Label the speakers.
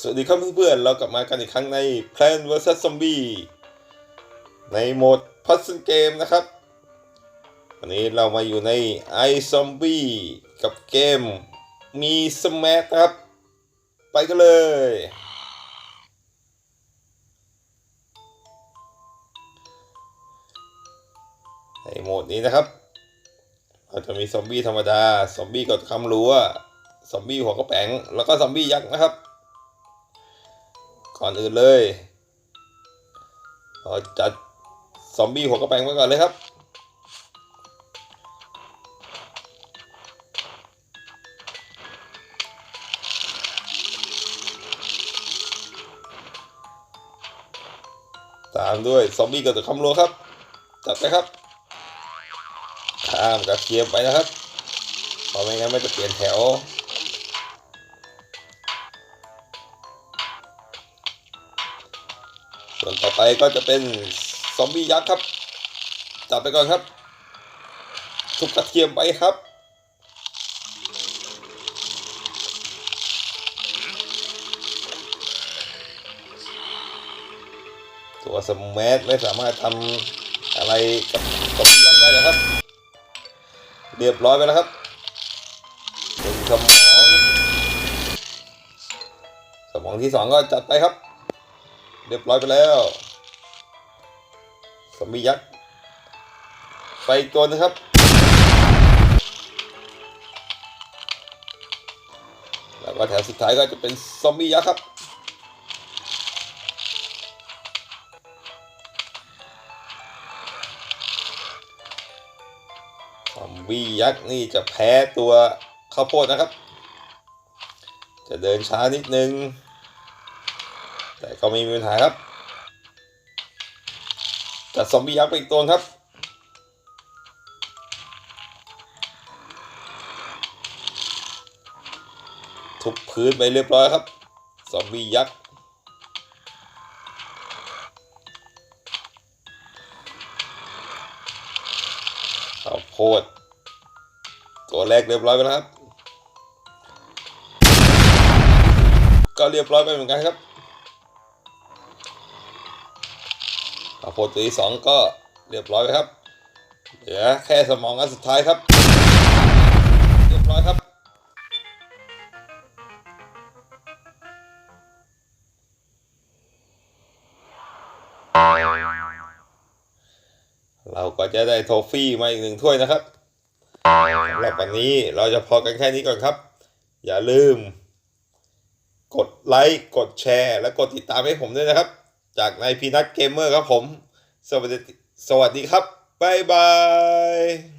Speaker 1: สวัสดีครับเพื่อนๆ เรากลับมากันอีกครั้งใน Plan vs Zombie ในโหมดพัซ l เกมนะครับ วันนี้เรามาอยู่ใน i Zombie กับเกมมีสมัครับ ไปกันเลย ในโหมดนี้นะครับ เราจะมีซอมบี้ธรรมดา ซอมบี้กดคำรั้ว ซอมบี้หัวกระแป๋ง แล้วก็ซอมบี้ยักษ์นะครับ ก่อนอื่นเลยเราจัดซอมบี้หัวกระแปงไว้ก่อนเลยครับ ตามด้วยซอมบี้กับตะคำรัวครับ จัดไปครับข้ามกระเทียมไปนะครับเพราะไม่งั้นไม่จะเปลี่ยนแถว ส่วนต่อไปก็จะเป็นซอมบี้ยักษ์ครับ จับไปก่อนครับ ทุกกระเทียมไปครับ ตัวสมแมสไม่สามารถทำอะไรกับซอมบี้ยักษ์ได้นะครับ เรียบร้อยไปแล้วครับเป็นสมอง สมองที่สองก็จัดไปครับ เรียบร้อยไปแล้วสมียักษ์ไปตัวนึงครับ แล้วก็แถวสุดท้ายก็จะเป็นซอมบี้ยักษ์ครับ ซอมบี้ยักษ์นี่จะแพ้ตัวข้าวโพดนะครับ จะเดินช้านิดนึง แต่ก็ไม่มีปัญหาครับ จัดซอมบี้ยักษ์ไปอีกตัวครับ ทุบพื้นไปเรียบร้อยครับ ซอมบี้ยักษ์ข้าวโพดตัวแรกเรียบร้อยไปแล้วครับ ก็เรียบร้อยไปเหมือนกันครับ ข้าโพดตัวที่สองก็เรียบร้อยไปครับ เหลือแค่สมองอันสุดท้ายครับ เรียบร้อยครับเราก็จะได้โทฟี่มาอีกหนึ่งถ้วยนะครับสำหรับวันนี้เราจะพอกันแค่นี้ก่อนครับ อย่าลืม กดไลค์ กดแชร์ และกดติดตามให้ผมด้วยนะครับ จากนายพีนัทเกมเมอร์ครับผม สวัสดีสวัสดีครับ บ๊ายบาย